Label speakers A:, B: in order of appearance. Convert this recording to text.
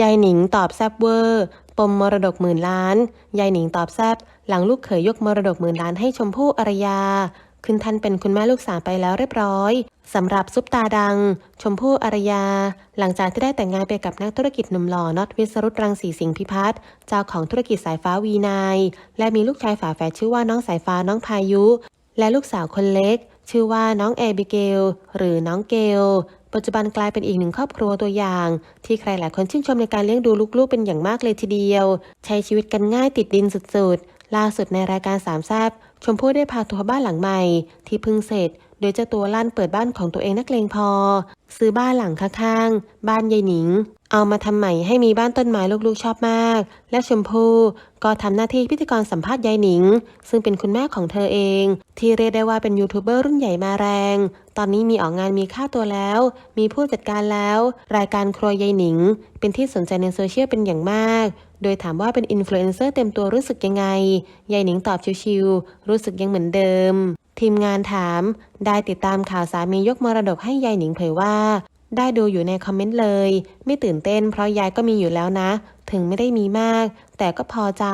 A: ยายหนิงตอบแซบเวอร์ ปมมรดกหมื่นล้าน ยายหนิงตอบแซบหลังลูกเขยยกมรดกหมื่นล้านให้ชมพู่อารยาขึ้นทันเป็นคุณแม่ลูกสามไปแล้วเรียบร้อยสำหรับซุปตาดัง ชมพู่อารยา หลังจากที่ได้แต่งงานไปกับนักธุรกิจหนุ่มหล่อน็อตวิสรุตรังสีสิงห์พิพัฒน์เจ้าของธุรกิจสายฟ้าวีนายและมีลูกชายฝาแฝดชื่อว่าน้องสายฟ้าน้องพายุ และลูกสาวคนเล็ก ชื่อว่าน้องแอบิเกล หรือน้องเกล ปัจจุบันกลายเป็นอีกหนึ่งครอบครัวตัวอย่าง ที่ใครหลายคนชื่นชมในการเลี้ยงดูลูกๆ เป็นอย่างมากเลยทีเดียว ใช้ชีวิตกันง่ายติดดินสุดๆ ล่าสุดในรายการสามแซบชมพู่ได้พาทัวร์บ้านหลังใหม่ ที่เพิ่งเสร็จ โดยเจ้าตัวลั่นเปิดบ้านของตัวเองนักเลงพอ ซื้อบ้านหลังข้างๆ บ้านยายหนิง เอามาทำใหม่ให้มีบ้านต้นไม้ลูกๆชอบมาก และชมพู่ก็ทำหน้าที่พิธีกรสัมภาษณ์ยายหนิง ซึ่งเป็นคุณแม่ของเธอเอง ที่เรียกได้ว่าเป็นยูทูบเบอร์รุ่นใหญ่มาแรง ตอนนี้มีออกงานมีค่าตัวแล้ว มีผู้จัดการแล้ว รายการครัวยายหนิง เป็นที่สนใจในโซเชียลเป็นอย่างมาก โดยถามว่าเป็นอินฟลูเอนเซอร์เต็มตัวรู้สึกยังไงยายหนิงตอบชิวๆรู้สึกยังเหมือนเดิมทีมงานถาม ได้ติดตามข่าวสามียกมรดกให้ยายหนิงเผยว่า ได้ดูอยู่ในคอมเมนต์เลย ไม่ตื่นเต้นเพราะยายก็มีอยู่แล้วนะ ถึงไม่ได้มีมาก แต่ก็พอใจ